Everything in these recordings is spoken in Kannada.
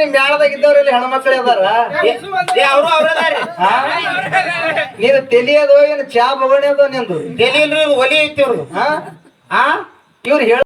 ನಿಮ್ ಇಲ್ಲಿ ಇದ್ದವ್ರಲ್ಲಿ ಹೆಣ್ಮಕ್ಳು ಅದಾರ? ಅವರು ಅವ್ರದಾರಿ? ನೀನು ತೆಲಿಯೋದು ಏನು ಚಾ ಬಗಣಿ ಅದೋ ನಿಂದು ಎಲ್ಲಿಲ್ರಿ ಒಲಿ ಐತಿ ಅವ್ರು ಹಾ? ಆ ಇವ್ರು ಹೇಳ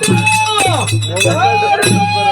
Oh!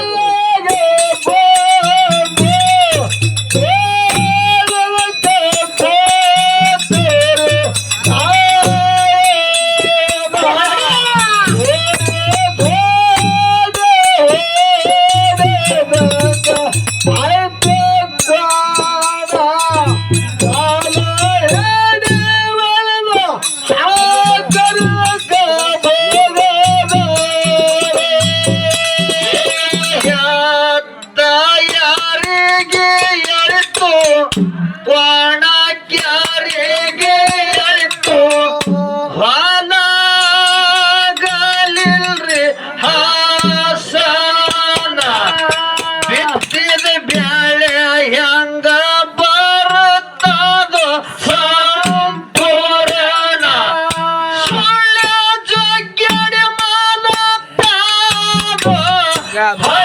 Islam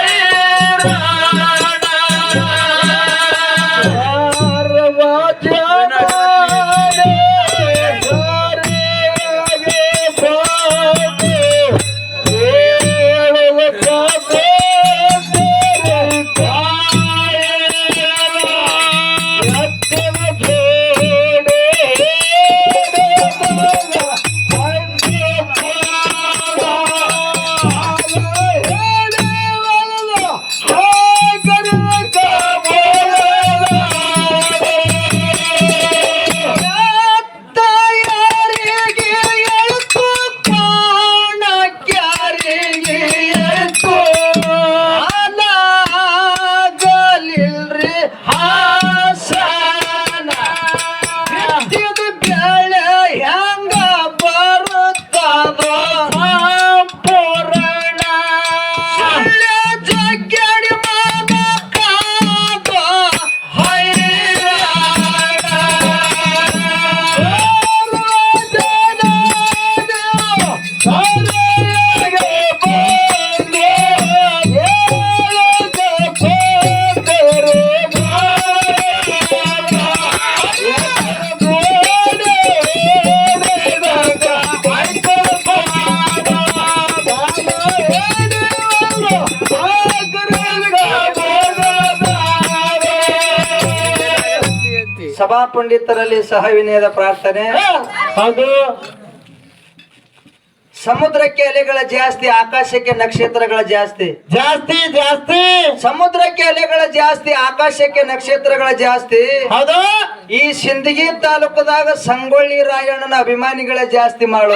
ಸಭಾ ಪಂಡಿತರಲ್ಲಿ ಸಹ ವಿನಯದ ಪ್ರಾರ್ಥನೆ. ಹೌದು. ಸಮುದ್ರಕ್ಕೆ ಅಲೆಗಳ ಜಾಸ್ತಿ ಆಕಾಶಕ್ಕೆ ನಕ್ಷತ್ರಗಳ ಜಾಸ್ತಿ. ಜಾಸ್ತಿ ಜಾಸ್ತಿ. ಸಮುದ್ರಕ್ಕೆ ಅಲೆಗಳ ಜಾಸ್ತಿ ಆಕಾಶಕ್ಕೆ ನಕ್ಷತ್ರಗಳ ಜಾಸ್ತಿ. ಹೌದು. ಈ ಸಿಂದಗಿ ತಾಲೂಕದಾಗ ಸಂಗೊಳ್ಳಿ ರಾಯಣ್ಣನ ಅಭಿಮಾನಿಗಳ ಜಾಸ್ತಿ ಮಾಡುವ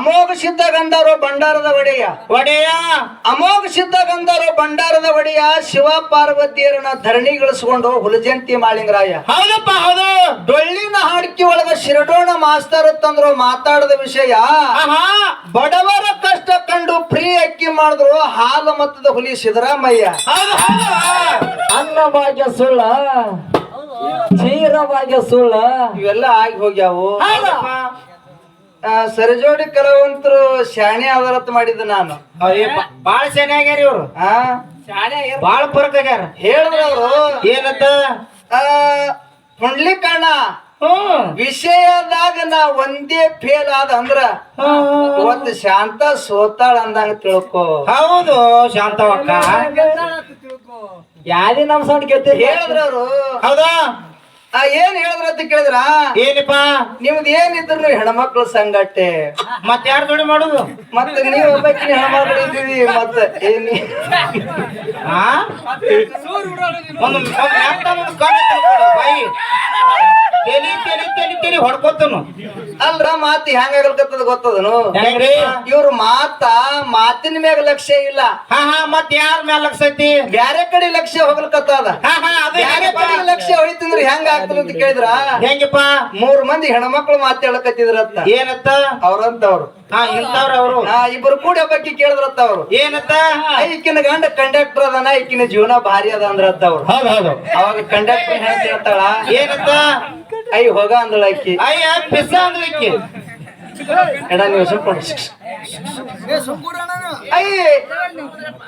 ಅಮೋಘ ಸಿದ್ಧ ಗಂಧರ್ವ ಭಂಡಾರದ ಒಡೆಯ. ಒಡೆಯ? ಅಮೋಘ ಸಿದ್ಧ ಗಂಧರ್ವ ಭಂಡಾರದ ಒಡೆಯ ಶಿವ ಪಾರ್ವತಿಯರನ್ನ ಧರಣಿಗಳಿಸ್ಕೊಂಡು ಹುಲಜಂತಿ ಮಾಳಿಂಗರಾಯ. ಹೌದಪ್ಪ ಹೌದು. ಡೊಳ್ಳಿನ ಹಾಡಿಕೆ ಒಳಗ ಶಿರಡೋಣ ಮಾಸ್ತರ್ ತಂದ್ರು ಮಾತಾಡದ ವಿಷಯ. ಆಹಾ. ಬಡವರ ಕಷ್ಟ ಕಂಡು ಫ್ರೀ ಅಕ್ಕಿ ಮಾಡಿದ್ರು ಹಾಲು ಮತ್ತದ ಹುಲಿ ಸಿದ್ದರಾಮಯ್ಯ. ಹೌದು ಹೌದು. ಅನ್ನ ಭಾಗ್ಯ ಸುಳ್ಳ ಚೀರ ಭಾಗ್ಯ ಸುಳ್ಳ. ಇವೆಲ್ಲ ಆಗಿ ಹೋಗ್ಯಾವು. ಸರಿಜೋಡಿ ಕಲಾವಂತರು ಶಾಣೆ ಆಧಾರತ್ ಮಾಡಿದ್ದೆ ನಾನು. ಬಾಳ ಶಾಣೆ ಆಗ್ಯಾರ ಇವ್ರು. ಆ? ಬಾಳ ಪರಕ್ ಆಗ್ಯಾರ. ಹೇಳಿದ್ರ ಅವರು. ಏನಂತ? ಪುಂಡ್ಲಿಕಣ್ಣ ಕಣ್ಣ ವಿಷಯದಾಗ ನಾ ಒಂದೇ ಫೇಲ್ ಆದ ಅಂದ್ರ ಇವತ್ತು ಶಾಂತ ಸೋತಾಳ ಅಂದಂಗ ತಿಳ್ಕೊ. ಹೌದು ಶಾಂತವಕ್ಕ. ಯಾರೇ ನಮ್ ಸೌಂಡ್ ಕೇಳ್ತೀರಿ? ಹೇಳಿದ್ರ ಅವರು. ಹೌದಾ? ಏನ್ ಹೇಳಿದ್ರ ಅಂತ ಕೇಳಿದ್ರ? ಏನಪ್ಪ? ನಿಮ್ದು ಏನಿದ್ರು ಹೆಣ್ಮಕ್ಳು ಸಂಗಟ್ಟೆ. ಮತ್ ಯಾರು ಜೋಡಿ ಮಾಡುದು? ಮತ್ತ ನೀವು ಒಬ್ಬಕಿನ ಹೆಣ್ಮಕ್ಳು ಇದ್ದೀವಿ ಮತ್ತೆ ಏನಿ ಆ? ತೆಲಿ ತೆಲಿ ತೆಲಿ ತೆಲಿ ಹೊಡ್ಕೊತನು. ಅಲ್ರ ಮಾತು ಹೆಂಗಾಗಲ್ಕತ್ತದ ಗೊತ್ತದನು? ಇವ್ರ ಮಾತ ಮಾತಿನ ಮ್ಯಾಗ ಲಕ್ಷ್ಯ ಇಲ್ಲ. ಹಾ ಹಾ ಮತ್ ಯಾರ ಮ್ಯಾಲ ಲಕ್ಷೈತಿ ಬ್ಯಾರೆ ಕಡೆ ಲಕ್ಷ್ಯ ಹೋಗ್ಲಕತ್ತದ. ಹಾ ಹಾ ಅದು ಬ್ಯಾರೆ ಕಡೆ ಲಕ್ಷ್ಯ ಹೋಯ್ತಂದ್ರ ಹೆಂಗ ಅಂತ ಕೇಳಿದ್ರ? ಹೆಂಗಪ್ಪ? ಮೂರ್ ಮಂದಿ ಹೆಣ್ಮಕ್ಳು ಮಾತಾಡಕತ್ತಿದ್ರತ್ತ ಏನತ್ತ? ಅವ್ರಂತವ್ರು ಹಾ ಅವರು. ಆ ಇಬ್ರು ಕೂಡಿ ಬಗ್ಗೆ ಕೇಳಿದ್ರತ್ತ ಅವ್ರು. ಏನತ್ತ? ಈಕಿನ ಗಂಡ ಕಂಡಕ್ಟರ್ ಅದನ ಈಕಿನ ಜೀವನ ಭಾರಿ ಅದ ಅಂದ್ರತ್ತ ಅವ್ರು. ಹೌದು ಹೌದು ಅವಾಗ ಕಂಡಕ್ಟರ್ ಹೇಳ್ತ ಹೇಳ್ತಾಳ ಏನತ್ತ? ಐ ಹೋಗ ಅಂದಳ ಆಕಿ. ಅಯ್ಯ ಪಿಸ್ಸ ಅಂದ್ಲಕ್ಕಿ ಎಡ ನೀವು ಸ್ವಲ್ಪ ಐ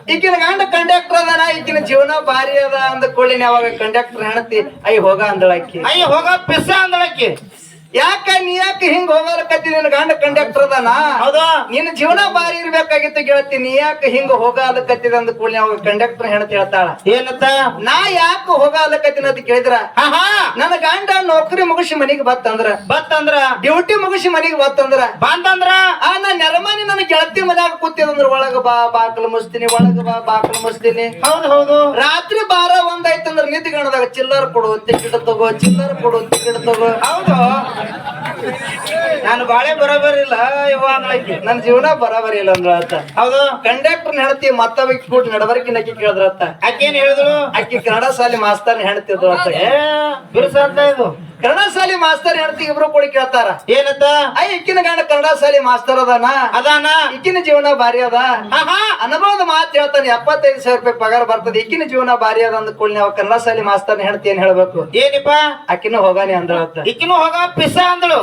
ಈಕಿನ ಗಂಡ ಕಂಡಕ್ಟರ್ ಅದನ ಈಕಿನ ಜೀವನ ಭಾರಿ ಅದ ಅಂದ ಕೊಳ್ಳಿನ ಯಾವಾಗ ಕಂಡಕ್ಟರ್ ಹೆಣತಿ ಅಯ್ಯ ಹೋಗ ಅಂದಳಕ್ಕಿ ಆಕಿ. ಅಯ್ಯ ಹೋಗ ಪಿಸ್ಸ ಅಂದ್ಲಕ್ಕೆ ಯಾಕ ನೀ ಯಾಕೆ ಹಿಂಗ್ ಹೋಗಲಕತ್ತಿ ನಿನ್ ಗಂಡ ಕಂಡಕ್ಟರ್ ಅದಾನ? ಹೌದಾ? ನಿನ್ನ ಜೀವನ ಬಾರಿ ಇರ್ಬೇಕಾಗಿತ್ತು ಗೆಳತಿ ನೀ ಯಾಕೆ ಹಿಂಗ ಹೋಗಲಕತ್ತಿದ ಅಂದ ಕೂಡಲೇ ಅವಾಗ ಕಂಡಕ್ಟರ್ ಹೆಣತಿ ಹೇಳ್ತಾಳ. ಏನತ್ತ ನಾ ಯಾಕೆ ಹೋಗಲಕತ್ತಿನ ಅಂತ ಕೇಳಿದ್ರ? ನನ್ನ ಗಂಡ ನೌಕರಿ ಮುಗಿಸಿ ಮನಿಗೆ ಬತ್ತಂದ್ರ? ಬತ್ತಂದ್ರ? ಡ್ಯೂಟಿ ಮುಗಿಸಿ ಮನಿಗೆ ಬತ್ತಂದ್ರ? ಬಂತಂದ್ರ? ಆ ನಾ ನೆರಮನಿ ನನ್ನ ಗೆಳತಿ ಮನ್ಯಾಗ ಕೂತಿದ್ರ ಒಳಗ ಬಾ ಬಾಕಲ್ ಮುಸ್ತೀನಿ ಒಳಗ ಬಾ ಬಾಕಲ್ ಮುಸ್ತೀನಿ ಹೌದು ಹೌದು. ರಾತ್ರಿ ಬಾರ ಒಂದಾಯ್ತಂದ್ರ ನಿದ್ಗಣದಾಗ ಚಿಲ್ಲರ್ ಕೊಡು ಟಿಕೆಟ್ ತಗೋ ಚಿಲ್ಲರ್ ಕೊಡು ಟಿಕೆಟ್ ತಗೋ. ಹೌದು. ನಾನು ಬಾಳೆ ಬರೋಬರಿಲ್ಲ ಇವ ಅಂದ್ಲಕ್ಕೆ ನನ್ನ ಜೀವನ ಬರೋಬರಿ ಇಲ್ಲ ಅಂದ್ರ ಆತ ಹೌದು. ಕಂಡಕ್ಟರ್ ಹೆಣತಿ ಮತ್ತೊಬ್ಬ ಕೂಟ್ ನಡಬರ್ಕಿನ ಅಕ್ಕಿ ಕೇಳಿದ್ರತ್ತ ಆಕೇನ್ ಹೇಳಿದ್ರು? ಅಕ್ಕಿ ಕನ್ನಡ ಶಾಲೆ ಮಾಸ್ತರ್ ಹೆಣ್ತಿದ್ರು ಏ ಬಿರ್ಸ ಅಂತ ಇದು? ಕನ್ನಡ ಶಾಲೆ ಮಾಸ್ತರ್ ಹೇಳ್ತಿ ಇಬ್ರು ಕೂಡ ಕೇಳ್ತಾರ. ಏನತ್ತ ಐ ಇಕ್ಕಿನ ಗಂಡ ಕನ್ನಡ ಶಾಲಿ ಮಾಸ್ತರ್ ಅದಾನ. ಅದಾನ? ಇಕ್ಕಿನ ಜೀವನ ಭಾರಿ ಅದ. ಅನುಭವದ ಮಾತು ಹೇಳ್ತಾನೆ ಎಪ್ಪತ್ತೈದು ಸಾವಿರ ರೂಪಾಯಿ ಪಗಾರ ಬರ್ತದೆ ಇಕ್ಕಿನ ಜೀವನ ಭಾರಿ ಅದ ಅಂದ ಕೂಡಲೇ ನಾವು ಕನ್ನಡ ಶಾಲಿ ಮಾಸ್ತರ್ ಹೆಣ್ತಿ ಏನ್ ಹೇಳ್ಬೇಕು? ಏನಿಪ್ಪ? ಅಕ್ಕಿನ ಹೋಗಾನೆ ಅಂದ್ರ ಇಕ್ಕಿನ ಹೋಗ ಪಿಸ ಅಂದಳು.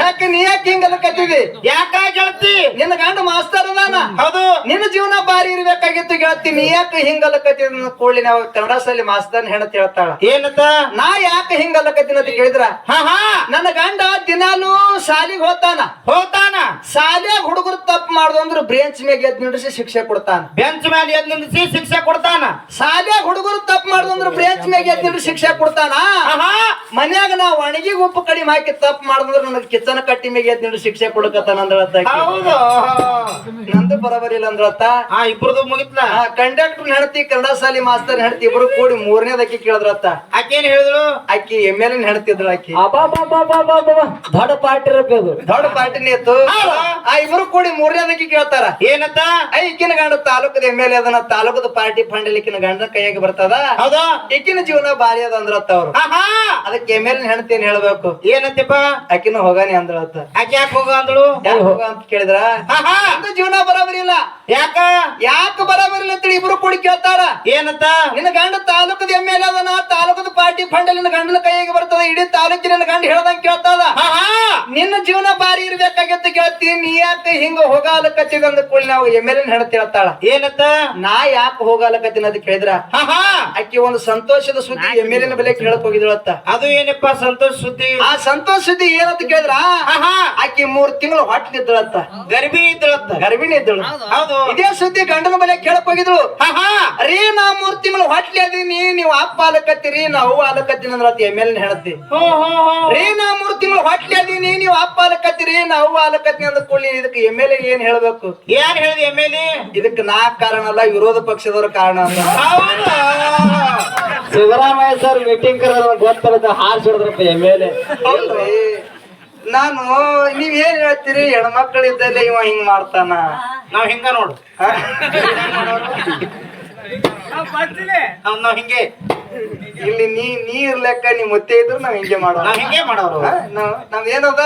ಯಾಕೆ ನೀ ಯಾಕೆ ಹಿಂಗ ಕತ್ತಿದಿ ಯಾಕ ಗೆಳತಿ? ನಿನ್ನ ಗಂಡ ಮಾಸ್ತರ್ ಅದಾನ. ಹೌದು. ನಿನ್ನ ಜೀವನ ಭಾರಿ ಇರ್ಬೇಕಾಗಿತ್ತು ಗೆಳತಿ ನೀ ಯಾಕೆ ಹಿಂಗಲ್ಲಕತ್ತಿದ ಕೂಡಲೇ ನಾವು ಕನ್ನಡ ಶಾಲಿ ಮಾಸ್ತರ್ ಹೆಣ್ತಿ ಹೇಳ್ತಾಳ. ಏನತ್ತ ನಾ ಯಾಕೆ ಹಿಂಗಲ್ಲಕತ್ತೀನಿ ಅಂತ ಕೇಳಿದ್ರ ಹಾ ಹಾ. ನನ್ನ ಗಂಡ ದಿನಾನು ಶಾಲಿಗೆ ಹೋಗ್ತಾನ. ಹೋಗ್ತಾನ? ಶಾಲ್ಯಾಗ ಹುಡುಗರು ತಪ್ಪು ಮಾಡುದು ಅಂದ್ರೆ ಬ್ರೇಂಚ್ ಮೇಲೆ ಎದ್ ನಿಂದ್ರಿಸಿ ಶಿಕ್ಷೆ ಕೊಡ್ತಾನ. ಬೆಂಚ್ ಮೇಲೆ ಎದ್ ನಿಂದಿಸಿ ಶಿಕ್ಷೆ ಕೊಡ್ತಾನ? ಶಾಲ್ಯಾಗ ಹುಡುಗರು ತಪ್ಪು ಅಂದ್ರೆ ಬ್ರೇಂಚ್ ಮ್ಯಾಗ ಶಿಕ್ಷೆ ಕೊಡ್ತಾನ? ಮನ್ಯಾಗ ನಾ ಒಣಗಿ ಉಪ್ಪು ಕಡಿಮೆ ಹಾಕಿ ತಪ್ಪು ಮಾಡ್ದಂದ್ರ ನನಗೆ ಕಿಚನ ಕಟ್ಟಿ ಮ್ಯಾಗ ಎದ್ ಶಿಕ್ಷೆ ಕೊಡಕತ್ತಾನ ಅಂದ್ರತ್ತ ಆಕಿ. ಹೌದು. ನಂದು ಬರಬರಿಲ್ಲ ಅಂದ್ರತ್ತ. ಹಾ ಇಬ್ರದು ಮುಗಿತ್ಲ. ಕಂಡಕ್ಟರ್ ಹೇಳ್ತಿ ಕನ್ನಡ ಸಾಲಿ ಮಾಸ್ತರ್ ಹೇಳ್ತಿ ಇಬ್ರು ಕೂಡಿ ಮೂರನೇದಕ್ಕಿ ಕೇಳಿದ್ರತ್ತ. ಏನ್ ಹೇಳಿದ್ರು? ಆಕಿ ಎಂ ಎಲ್ ಎನ್ ಹೆಣತಿದ್ರು ಆಕಿ. ದೊಡ್ಡ ಪಾರ್ಟಿ ಇರಬೇಕು ದೊಡ್ಡ ಪಾರ್ಟಿನೇ ಇತ್ತು? ಆ ಇಬ್ರು ಕೂಡಿ ಮೂರನೇದಕ್ಕಿ ಕೇಳ್ತಾರ. ಏನತ್ತ? ಐಕಿನ ಗಂಡ ತಾಲೂಕದ ಎಂ ಎಲ್ ಎ ಅದನ್ನ ತಾಲೂಕದ ಪಾರ್ಟಿ ಫಂಡ್ ಇಲ್ಲಿಕ್ಕಿನ ಗಂಡನ ಕೈಯಾಗಿ ಬರ್ತದ. ಹೌದಾ? ಈಕಿನ ಜೀವನ ಭಾರಿ ಅದ ಅಂದ್ರತ್ತ ಅವ್ರು. ಅದಕ್ಕೆ ಎಂ ಎಲ್ ಹೆಣ್ತೇನ್ ಹೇಳ್ಬೇಕು? ಏನಂತಿಪ್ಪ? ಆಕಿನ ಹೋಗಾನಿ ಅಂದ್ರತ್ತ ಆಕೆ ಯಾಕೆ ಹೋಗ ಅಂದಳು? ಯಾಕೆ ಹೋಗ ಅಂತ ಕೇಳಿದ್ರ? ಜೀವನ ಬರಾಬರಿ ಇಲ್ಲ. ಯಾಕ? ಯಾಕ ಬರ ಇಲ್ಲ ಅಂತೇಳಿ ಇಬ್ರು ಕೂಡಿ ಕೇಳ್ತಾರ. ಏನಂತ? ನಿನ್ನ ಗಂಡ ತಾಲೂಕದ ಎಂ ಎಲ್ ಅದನ ತಾಲೂಕದ ಪಾರ್ಟಿ ಫಂಡ್ ನಿನ್ನ ಗಂಡನ ಕೈಗೆ ಬರ್ತದ ಇಡೀ ತಾಲೂಕಿನ ನಿನ್ನ ಗಂಡ ಹೇಳ್ದಂಗ ಕೇಳ್ತದ ನಿನ್ನ ಜೀವನ ಬಾರಿ ಇರ್ಬೇಕಾಗಿತ್ತು ಕೇಳ್ತಿ ನೀ ಯಾಕೆ ಹಿಂಗ ಹೋಗಾಲಕತ್ತಿದ ಅಂದ ಕೂಡಲೇ ನಾವು ಎಂ ಎಲ್ ಎನ್ ಹೆಣ್ತಿ ಹೇಳ್ತಾಳ. ಏನತ್ತ ನಾ ಯಾಕೆ ಹೋಗಾಲಕತ್ತೀನಿ ಅಂತ ಕೇಳಿದ್ರ? ಆಕಿ ಒಂದು ಸಂತೋಷದ ಸುದ್ದಿ ಎಂ ಎಲ್ ಎನ್ ಬೆಲೆ ಕೇಳಕ್ ಹೋಗಿದ್ಳತ್ತ ಅದು ಏನಪ್ಪ ಸಂತೋಷ ಸುದ್ದಿ? ಆ ಸಂತೋಷ ಸುದ್ದಿ ಏನಂತ ಕೇಳಿದ್ರ? ಆಕಿ ಮೂರ್ ತಿಂಗಳು ಹೊಟ್ಟಿದ್ದಳತ್ತ ಗರ್ಭಿಣಿ ಇದ್ದಳತ್ತ. ಗರ್ಭಿಣಿ ಇದ್ದಳು. ಹೌದು. ಇದೇ ಸುದ್ದಿ ಗಂಡನ ಮನೆ ಕೇಳಕ್ ಹೋಗಿದ್ರು ಹಾ ಹಾ. ರೀ ನಾ ಮೂರ್ ಮೇಲೆ ಹೊಟ್ಲಿ ಅದೀನಿ ನೀವು ಅಪ್ಪ ಆಲಕತ್ತೀರಿ ನಾವು ಆಲಕತ್ತೀನಿ ಅಂದ್ರ ಎಂ ಎಲ್ ಎನ್ ಹೇಳ್ತಿ. ಹೋ ಹೋ ಹೋ. ರೀ ನಾ ಮೂರ್ ಮೇಲೆ ಹೊಟ್ಲಿ ಅದೀನಿ ನೀವು ಅಪ್ಪ ಆಲಕತ್ತೀರಿ ನಾವು ಆಲಕತ್ತೀನಿ ಅಂದ ಕೂಡಲಿ ಇದಕ್ಕೆ ಎಂ ಎಲ್ ಎ ಏನ್ ಹೇಳ್ಬೇಕು? ಯಾರು ಹೇಳಿದ ಎಂ ಎಲ್ ಇದಕ್ಕೆ ನಾ ಕಾರಣ ಅಲ್ಲ ವಿರೋಧ ಪಕ್ಷದವ್ರ ಕಾರಣ ಅಂತ. ಹೌದು? ಸಿದ್ದರಾಮಯ್ಯ ಸರ್ ಮೀಟಿಂಗ್ ಕರೆದ್ರೆ ಗೊತ್ತಲ್ಲ ಹಾರ್ಸಿಡಿದ್ರಪ್ಪ ಎಂ ಎಲ್ ಎ. ನಾನು ನೀವ್ ಏನ್ ಹೇಳ್ತೀರಿ? ಹೆಣ್ಮಕ್ಳಿದ್ದಲ್ಲೇ ಇವ ಹಿಂಗ್ ಮಾಡ್ತಾನ. ನಾವ್ ಹಿಂಗ ನೋಡು. ನಾವ್ ಹಿಂಗೆ. ಇಲ್ಲಿ ನೀ ನೀರ್ ಲೆಕ್ಕ ನಿಮ್ ಮುತ್ತೆ ಇದ್ರು ನಾವ್ ಹಿಂಗೆ ಮಾಡೋರು. ಹಿಂಗೆ ಮಾಡೋರು. ನಾವ್ ಏನದ?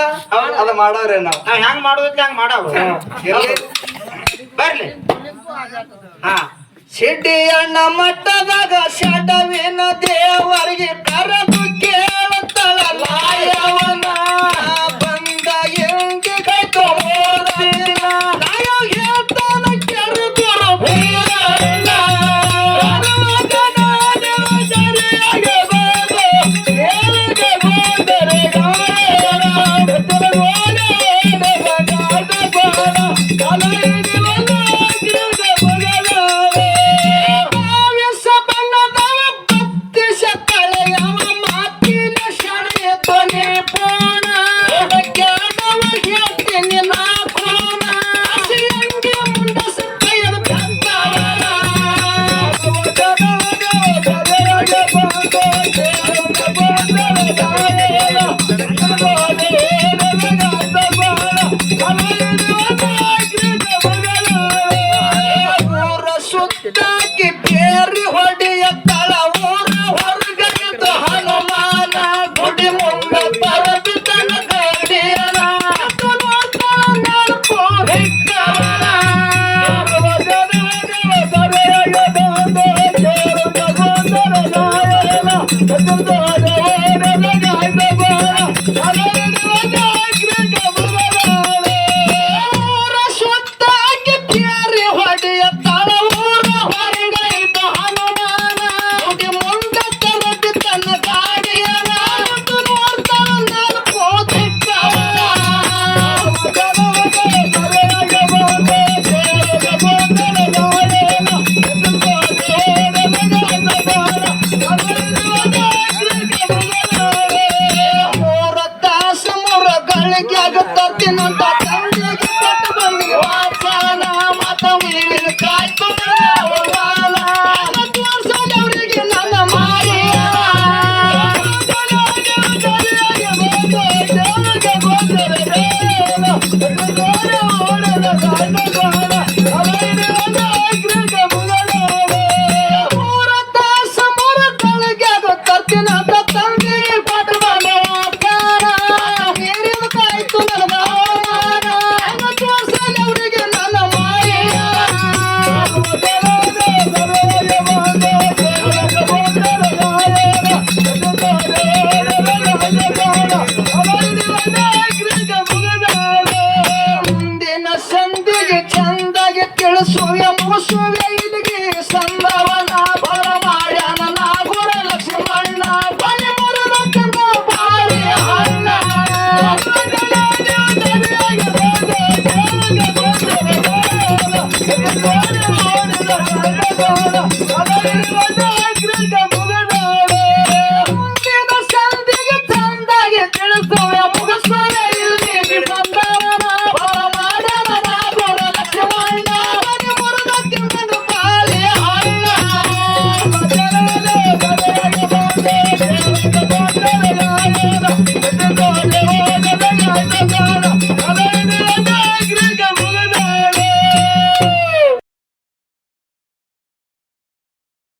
ಅದ ಮಾಡೋರೆ ನಾವ್. ನಾವ್ ಹೆಂಗ್ ಮಾಡೋದಕ್ಕೆ ಹಂಗ್ ಮಾಡವ್ರು ಬರ್ಲಿ. ಹಾ. ಸಿಡ್ಡಿ ಅಣ್ಣ ಮಟ್ಟದಾಗ ಶಟವಿನ ದೇವರಿಗೆ ಕರೆದು ಕೇಳುತ್ತಳ ಲಾಯವನ ಸುತ್ತಾಕಿ ಬೇರೆ ಹೊಡೆ